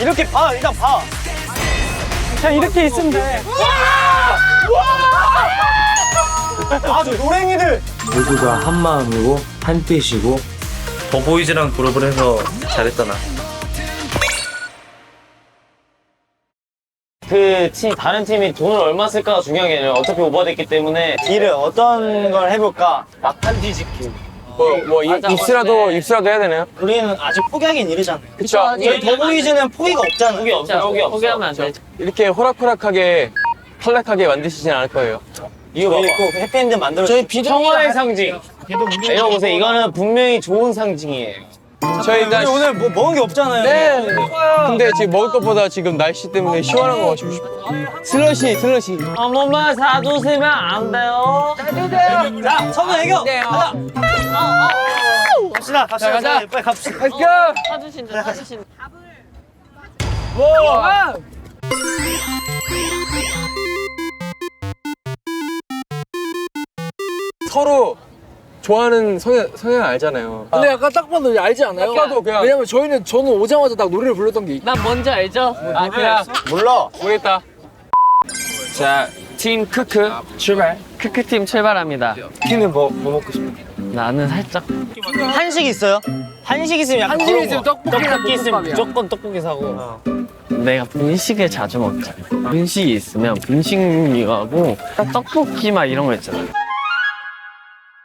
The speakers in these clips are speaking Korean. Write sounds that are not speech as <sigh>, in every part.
이렇게 봐, 일단 봐. 그냥 이렇게 있으면 돼. 아, 저 노랭이들. 모두가 한 마음이고 한 뜻이고 더보이즈랑 그룹을 해서 잘했다 나. 그 팀, 다른 팀이 돈을 얼마 쓸까가 중요한 게 아니라 어차피 오버됐기 때문에 딜을 어떤 걸 해볼까? 막판 뒤집기. 뭐 입, 입수라도 입수라도 해야 되나요? 우리는 아직 포기하긴 이르잖아요. 그쵸. 저희 더보이즈는 포기가 없잖아요. 포기 없어, 포기 없어. 포기하면 안 돼. 이렇게 호락호락하게 탈락하게 만드시진 않을 거예요. 이거 저희 봐봐. 꼭 해피엔드 만들어. 저희 평화의 상징. 이거 보세요. 이거는 분명히 좋은 상징이에요. 저희 일단 우리 오늘 뭐 먹은 게 없잖아요. 네. 근데 지금 먹을 것보다 지금 날씨 때문에 시원한 거 마시고 싶어. 슬러시, 슬러시. 한 번만 사주시면 안 돼요? 자, 선우 애교. 가자. 갑시다, 갑시다. 가자. 빨리 갑시다. 사주신다, 사주신다. 서로 좋아하는 성향, 성향 알잖아요. 근데 약간 딱 봐도 알지 않아요? 딱 봐도 그냥- 왜냐면 저희는 저는 오자마자 딱 노래를 불렀던 게 난 뭔지 알죠? 아, 그냥 몰라. 모르겠다. 자, 팀 크크 출발. 크크팀 출발합니다. 키는 뭐, 뭐 먹고 싶어? 나는 살짝. 한식 있어요? 한식 있으면 약간 한식이 그런 있으면 거. 떡볶이랑 떡볶이 있으면 볶음밥이야. 무조건 떡볶이 사고. 내가 분식을 자주 먹잖아. 분식이 있으면 분식하고 떡볶이 막 이런 거 있잖아.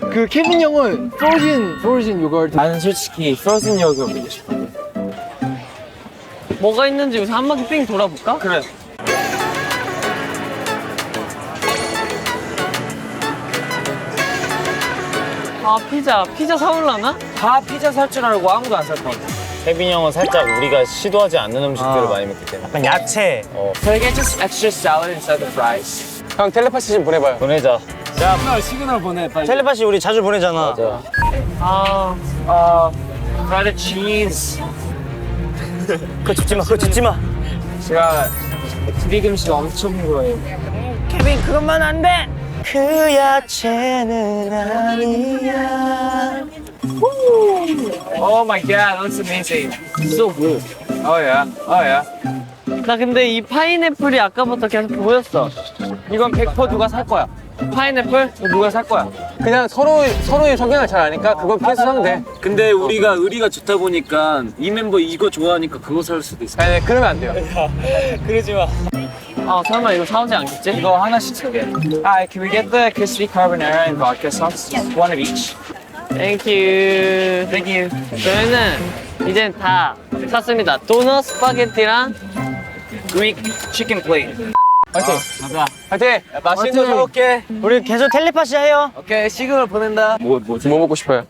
그 케빈 형은 프로진 프로진 요거트 나는 솔직히 프로즌 요거 먹고 싶어. 뭐가 있는지 여기서 한 바퀴 삥 돌아볼까? 그래. 아 피자 피자 사올라나? 다 피자 살 줄 알고 아무도 안 살 것 같아. 혜빈이 형은 살짝 우리가 시도하지 않는 음식들을 많이 먹기 때문에 약간 야채. Can I get just extra salad inside the fries? 형 텔레파시 좀 보내봐요. 보내자 시그널 보내 빨리 텔레파시 우리 자주 보내잖아. 아 Fried cheese. <laughs> 그거 짚지 마, 그거 짚지 마. 제가 트리금식 엄청 좋아해요. 케빈, 그것만 안 돼. 그 야채는 아니야. Oh my god, that's amazing. So good. Oh yeah, oh yeah. 나 근데 이 파인애플이 아까부터 계속 보였어 이건 100% 누가 살 거야. 파인애플? 이거 누가 살 거야. 그냥 서로, 서로의 성향을 잘 아니까 그거 계속 사면 돼. 근데 우리가 의리가 좋다 보니까 이 멤버 이거 좋아하니까 그거 살 수도 있어. 아니, 그러면 안 돼요. <laughs> 아 설마 이거 사오지 않겠지? 이거 하나씩 사게. Hi, can we get the crispy carbonara and vodka sauce? One of each. 땡큐 땡큐 저희는 이제 다 샀습니다 도넛 스파게티랑 Greek chicken plate. 화이 팅! 가자. 화이팅! 맛있는 거 사올게. 우리 계속 텔레파시 해요. 오케이 시그널 보낸다 뭐, 뭐, 뭐 먹고 싶어요?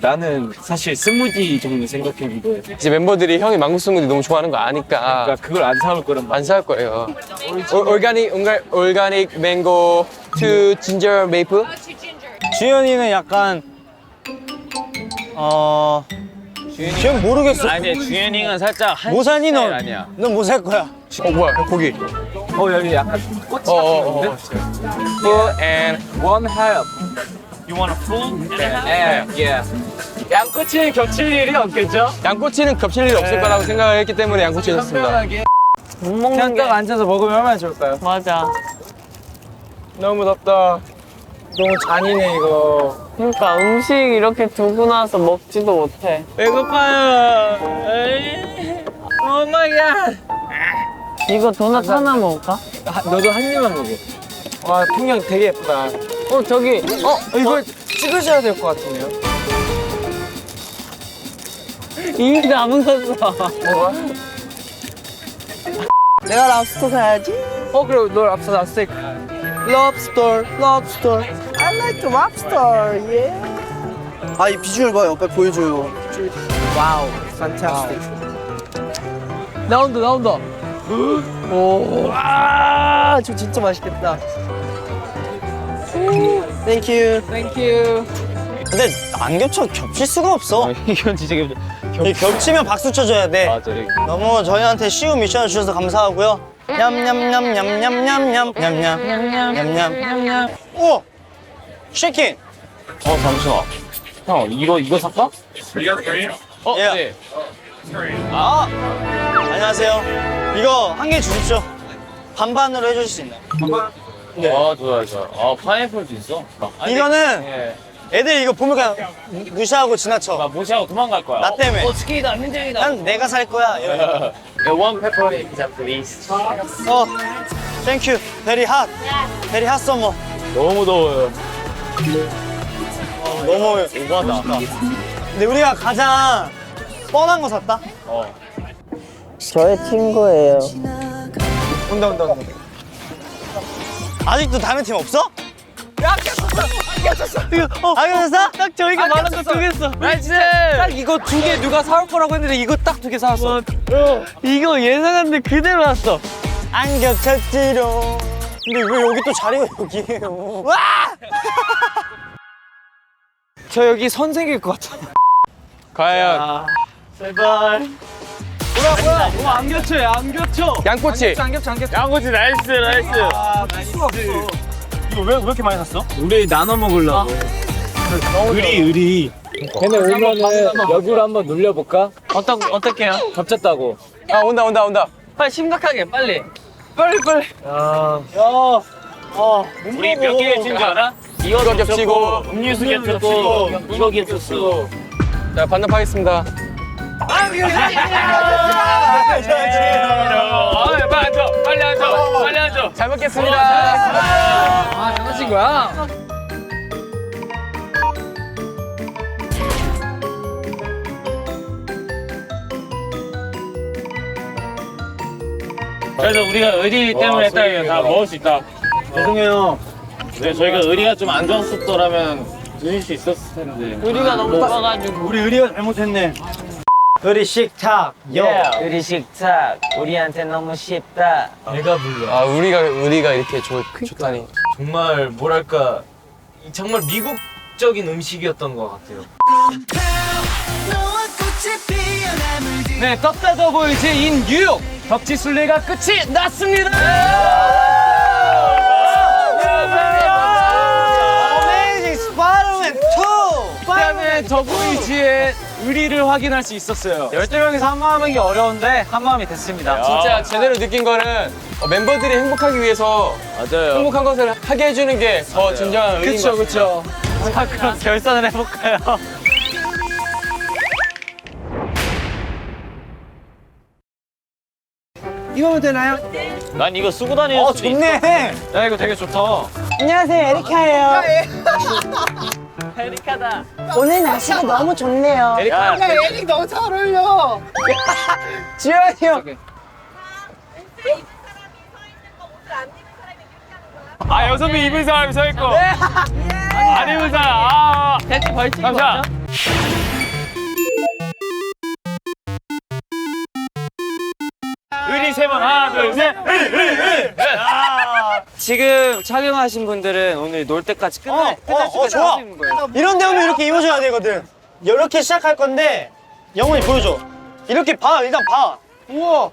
나는 사실 스무디 정도 생각했는데 이제 멤버들이 형이 망고 스무디 너무 좋아하는 거 아니까 그러니까 그걸 안 사올 거란 말이야. 안 살 거예요. 올- 올가닉, 올가- 올가닉 맹고 투 진저 메이플? 주현이는 약간 어 주현 모르겠어. 아니 주현이는 살짝 한 모산이 넌. 아니야 넌뭐살 거야? 어 뭐야 고기. 어, 여기 약간 꽃이 어, 어, 어. 같은데? Full and One half. You want a full? Yeah, yeah. 양꼬치에 겹칠 일이 없겠죠? 양꼬치는 겹칠 일이 없을 거라고 생각을 했기 때문에 양꼬치 였습니다. 못 먹는 그냥 게 딱 앉아서 먹으면 얼마나 좋을까요? 맞아 너무 덥다. 너무 잔인해, 이거. 그러니까 음식 이렇게 두고 나서 먹지도 못해 배고파요. 오 마이 갓. 이거 도넛 하나 먹을까? 너도 한 입만 먹어. 와, 풍경 되게 예쁘다. 어 저기 어? 이걸 찍으셔야 될 것 같은데요? 이미 남은 거어 내가 랍스터 사야지 어, 그래, 너 앞서 나 스테이크. 럽스터 럽스터 I like the lobster yeah 아 이 비주얼 봐요 빨리 보여줘요 와우 fantastic 나온다 나온다 오 와 저 진짜 맛있겠다 땡큐 땡큐 근데 안 겹쳐 겹칠 수가 없어. 이건 진짜 겹이 겹치면 박수 쳐줘야 돼. 맞아. 너무 저희한테 쉬운 미션을 주셔서 감사하고요. 냠냠냠냠냠냠냠 냠냠냠냠냠. 오, 치킨. 어 잠시만 형 이거 이거 살까? 어, 예. 네. 아, 안녕하세요. 이거 한 개 주십시오. 반반으로 해주실 수 있나요? 네. 아, 좋아요, 좋아요. 아, 파인애플도 있어? 아니, 이거는 예. 애들 이거 보면 그냥 무- 무시하고 지나쳐. 나 무시하고 도망갈 거야. 나 때문에. 어, 치킨이다, 현장이다. 난 내가 살 거야. <laughs> 이러니까. 원 페퍼리 피자 플리즈. 어, 땡큐. 베리 핫. 베리 핫 서머. 너무 더워요. 어, 너무 오바다. 근데 우리가 가장 뻔한 거 샀다. 어. 저의 친구예요. 온다 온다 온다. 아직도 다른 팀 없어? 야, 꼈었어! 꼈었어! 이거, 어, 아? 딱 저희가 말한 거 두겠어. 나이스! 딱 이거 두 개 누가 사올 거라고 했는데 이거 딱 두 개 사왔어. 이거 예상한 데 그대로 왔어. 안 겹쳤지롱. 근데 왜 여기 또 자리가 여기예요? 와! 저 여기 선생일 것 같아. 과연 제발. 어, 안 겹쳐, 안 겹쳐. 양꼬치. 안 겹쳐, 안 겹쳐. 양꼬치 나이스, 나이스. 아, 없어. 이거 왜, 왜 이렇게 많이 샀어? 우리 나눠 먹으려고. 의리, 의리. 근데 오면은 여기로 한번 눌려볼까? 어떤 어떻게요? 겹쳤다고. 아 온다 온다 온다. 빨리 심각하게 빨리. 빨리, 빨리. 우리 몇 개 겹친 줄 알아? 이거 겹치고 음료수 겹쳤고, 이거 겹쳤어. 자 반납하겠습니다. 아, 빨리 앉아, 빨리 앉아, 빨리 앉아. 잘 먹겠습니다. 아, 장난친 거야? 그래서 우리가 의리 때문에 했다 다 먹을 수 있다. 죄송해요. 근데 저희가 의리가 좀 안 좋았었더라면 드실 수 있었을 텐데. 우리가 너무 좋아가지고. 우리 의리가 잘못했네. 의리 식탁, 요. 우리 식탁 우리한테 너무 쉽다. 내가 불러. 아 우리가 우리가 이렇게 좋, 좋다니. 정말 뭐랄까 이 정말 미국적인 음식이었던 것 같아요. 네, 떴다더 보이즈 인 뉴욕 덕지 순례가 끝이 났습니다. 어메이징 스파이더맨 2! 그다음에 더 보이즈의 의리를 확인할 수 있었어요. 12명이서 한마음하기 어려운데 한마음이 됐습니다. 진짜 제대로 느낀 거는 어, 멤버들이 행복하기 위해서 맞아요. 행복한 것을 하게 해주는 게 더 진정한 의미인 것 그쵸, 같아요. 그쵸. 자, 그럼 결산을 해볼까요? 이거면 되나요? 난 이거 쓰고 다니는 어, 수도 있어. 좋네. 야, 이거 되게 좋다. 안녕하세요, 에리카예요. <laughs> 에리카다. 오늘 날씨가 너무 좋네요. 야, 에릭 너무 잘 어울려. <laughs> 지현이 형. 아 여성비 입은 사람이 서 있고 안 입은 사람 아 대체 벌칙이 감사. 뭐죠? 의리 세번 하나 둘 셋 지금 착용하신 분들은 오늘 놀 때까지 끝날, 어, 끝날 어, 때까지 좋아. 하시는 거예요. 이런 데 오면 이렇게 입어줘야 되거든. 이렇게 시작할 건데 영원히 보여줘. 이렇게 봐, 일단 봐. 우와.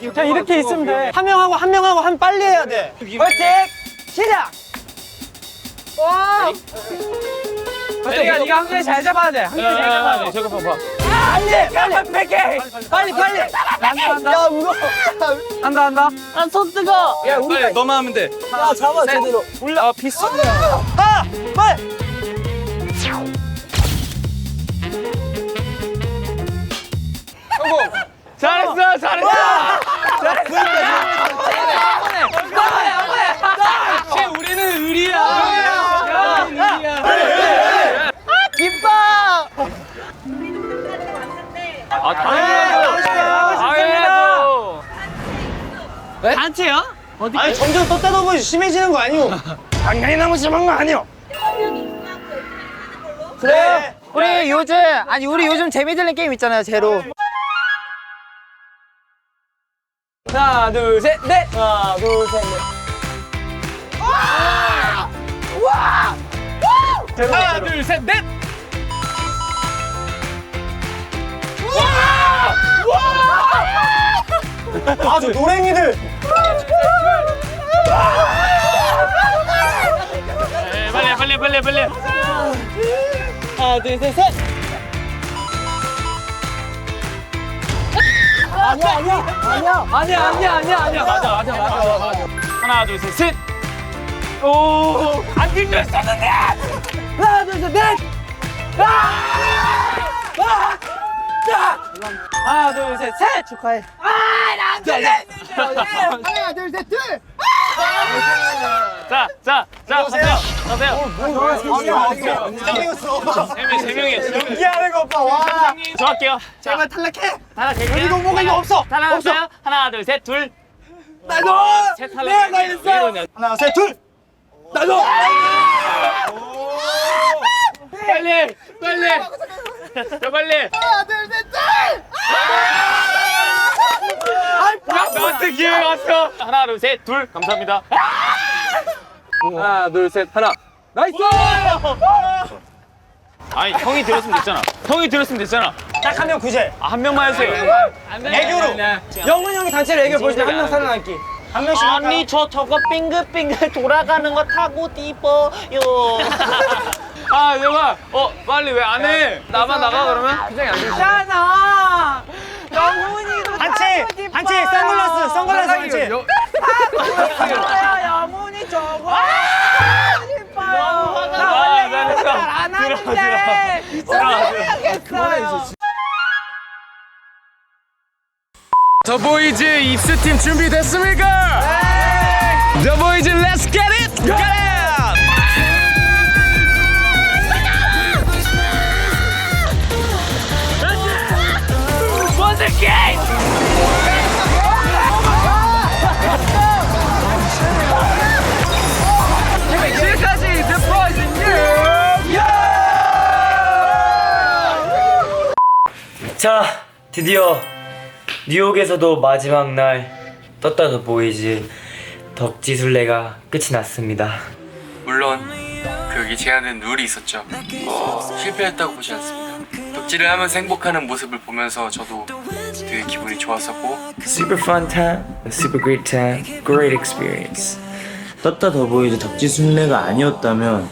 그냥 이렇게 있으면 돼. 한 명 하고 한 명 하고 한 빨리 해야 돼. 화이팅! 시작! 내가 네가 한 개 잘 잡아야 돼. 한 개 잘 잡아야 돼. 저거 봐봐 안 돼! 빨리! 빨리, 빨리! 한다, 한다. 야, 무거워. 한다, 한다. 아손 뜨거. 야, 우리 너만 하면 돼. 야, 잡아, 제대로. 올라. 아, 피스. 아! 빨리! 잘했어 잘했어 쟤 아 당연하죠 당연하죠 단체요? 어디? 아니, 점점 떴다도 보이 심해지는 거 아니오? 당연히 너무 심한 거 아니오? 그래. 우리 요즘 아니 우리 요즘 재미있는 게임 있잖아요 제로 하나, 둘, 셋, 넷. 하나, 둘, 셋, 넷. 하나 둘 셋 넷 아, 저 노랭이들. 빨리 빨리 빨리 빨리. 하나, 둘, 셋, 셋. 아니야 아니야 아니야. 아니야 맞아 맞아 맞아 맞아 하나 둘 셋 셋. 오 안 들려 있었는데. 하나 둘 셋 넷. 하나 둘 셋 셋. 축하해. 자, 자, 자, 가세요. 가세요. 세 명, 세 명이에요. 연기하는 거 봐, 와. 저 할게요. 자, 제발 탈락해. 탈락할게요. 이거 뭐가 이거 없어. 탈락하세요. 하나, 둘, 셋, 둘. 나도. 셋 내가 탈락. 걸렸어. 하나, 셋, 둘. 나도. 빨리, 빨리. 자, 빨리. 하나, 둘, 셋, 나한테 기회가 왔어. 하나, 둘, 셋, 둘. 감사합니다. 하나, 둘, 셋, 하나. 나이스! 아니, 형이 들었으면 됐잖아. 형이 들었으면 됐잖아. 딱 한 명 구제. 아, 한 명만 해주세요. 애교로. 영훈 형이 단체로 애교 보여주면 한명 살아남기. 한 명씩 할까요? 아니 저 저거 빙글빙글 돌아가는 거 타고 싶어요. 아, 내가, 어, 빨리 왜 안 해? 나만 나가, 그러면? 굉장히 안 되지. 잖아. 영훈이도 한치, 한치, 선글라스, 선글라스 한치. 영훈이 저거. 싶어요. 아, 나 원래 나 이거 됐어. 잘안 들어, 하는데. 들어. 해야겠어요. 더 보이즈 입스팀 준비됐습니까? 더 보이즈 렛츠 겟 잇! 겟 지금까지 The in 자, 드디어 뉴욕에서도 마지막 날 떴다 더 보이즈 덕지순례가 끝이 났습니다. 물론 그게 제안된 룰이 있었죠. 어, 실패했다고 보지 않습니다. 덕질을 하면서 행복하는 모습을 보면서 저도 되게 기분이 좋았었고 Super fun time, a super great time, great experience. 떴다 더 보이즈 덕지 순례가 아니었다면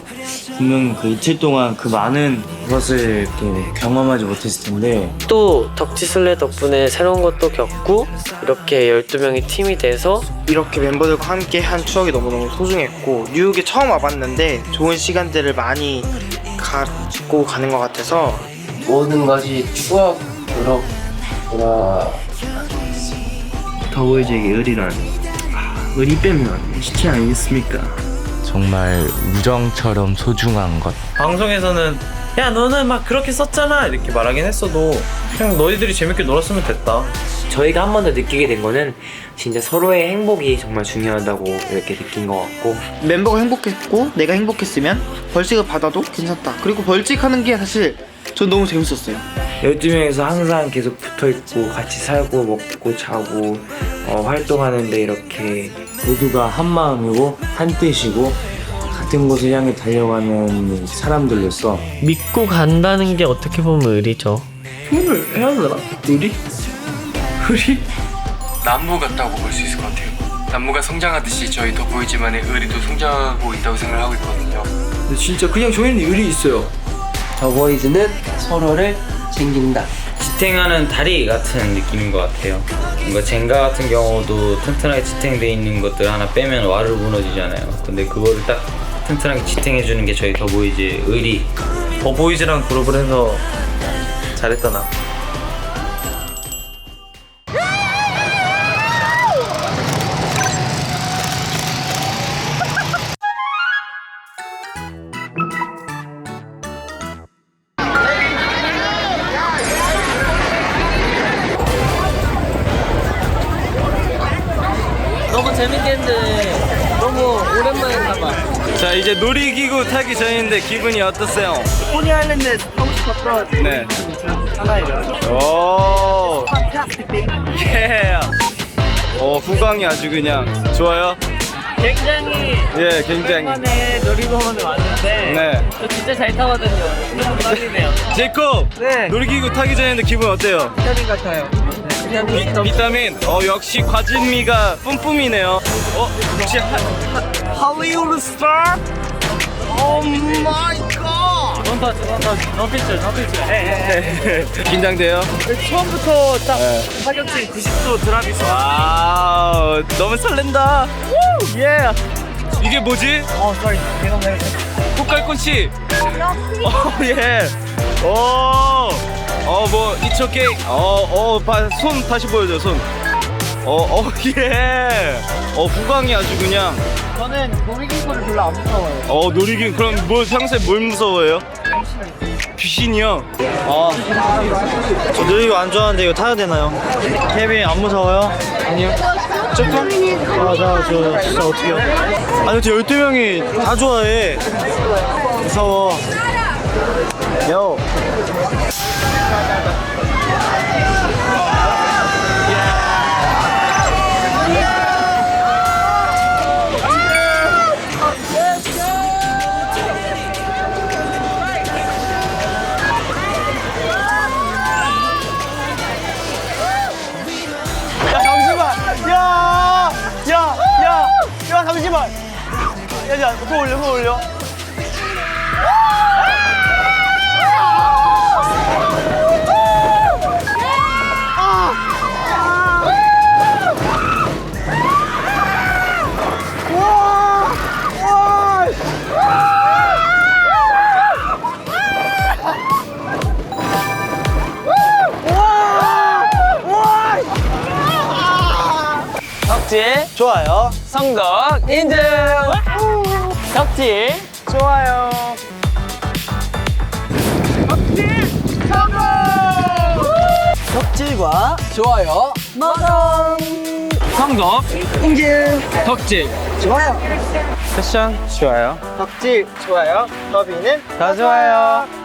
분명 그 이틀 동안 그 많은 것을 이렇게 경험하지 못했을 텐데 또 덕지순례 덕분에 새로운 것도 겪고 이렇게 12명이 팀이 돼서 이렇게 멤버들과 함께 한 추억이 너무너무 소중했고 뉴욕에 처음 와봤는데 좋은 시간들을 많이 갖고 가는 것 같아서 모든 것이 추억으로 돌아 더보이즈에게 의리란 의리 빼면 시체 아니겠습니까? 정말 우정처럼 소중한 것. 방송에서는 야 너는 막 그렇게 썼잖아. 이렇게 말하긴 했어도 그냥 너희들이 재밌게 놀았으면 됐다. 저희가 한 번 더 느끼게 된 거는 진짜 서로의 행복이 정말 중요하다고 이렇게 느낀 것 같고. 멤버가 행복했고 내가 행복했으면 벌칙을 받아도 괜찮다. 그리고 벌칙하는 게 사실 전 너무 재밌었어요 12명에서 항상 계속 붙어있고 같이 살고 먹고 자고 어, 활동하는데 이렇게 모두가 한 마음이고 한 뜻이고 같은 곳을 향해 달려가는 사람들로서 믿고 간다는 게 어떻게 보면 의리죠. 표현을 해야 되나? 우리? 우리? 나무 같다고 볼 수 있을 것 같아요. 나무가 성장하듯이 저희 더보이즈만의 의리도 성장하고 있다고 생각을 하고 있거든요. 근데 진짜 그냥 저희는 의리 있어요 더보이즈는 서로를 챙긴다. 지탱하는 다리 같은 느낌인 것 같아요. 뭔가 젠가 같은 경우도 튼튼하게 지탱돼 있는 것들 하나 빼면 와르르 무너지잖아요. 근데 그거를 딱 튼튼하게 지탱해주는 게 저희 더보이즈의 의리. 더보이즈랑 그룹을 해서 잘했다 나 너무 재밌겠는데 너무 오랜만에 가봐. 자 이제 놀이기구 타기 전인데 기분이 어떠세요? 포니 아일랜드 하고 싶었던 네. 하나예요. 오. 예. 오 후광이 아주 그냥 좋아요. 굉장히 예 굉장히. 오랜만에 놀이공원에 왔는데 네. 저 진짜 잘 타거든요. 너무 떨리네요. 제이콥. 네. 놀이기구 타기 전인데 기분 어때요? 비타민 같아요. 비, 비타민. 어 역시 과진미가 뿜뿜이네요. 어 하, 할리우드 스타. 오 마이 갓. 피처, 너 피처. 헤헤헤. 긴장돼요? 처음부터 딱 사격지 90도 드랍이 있어. 와우 너무 설렌다 예 이게 뭐지? 어, sorry. 이거 내가 꽃갈꽃이 어예어 어뭐 it's okay 어어손 다시 보여줘 손 어어 예 어 <laughs> 후광이 아주 그냥 저는 놀이기구를 별로 안 무서워요. 어 놀이기 그럼 뭐 평소에 뭘 무서워해요? 귀신이요? 아, 저 놀이기구 안 좋아하는데 이거 타야 되나요? 케빈 안 무서워요? 아니요. 조금? 아, 나, 저, 진짜 어떡해요? 아니, 저 12명이 다 좋아해. 무서워. 요. 야야 손 올려 손 올려 덕질, 좋아요. 성덕, 인증. 덕질, 좋아요. 덕질과 좋아요. 먹어. 성덕, 인증. 덕질, 좋아요. 패션 좋아요 덕질 좋아요. 더비는 다 좋아요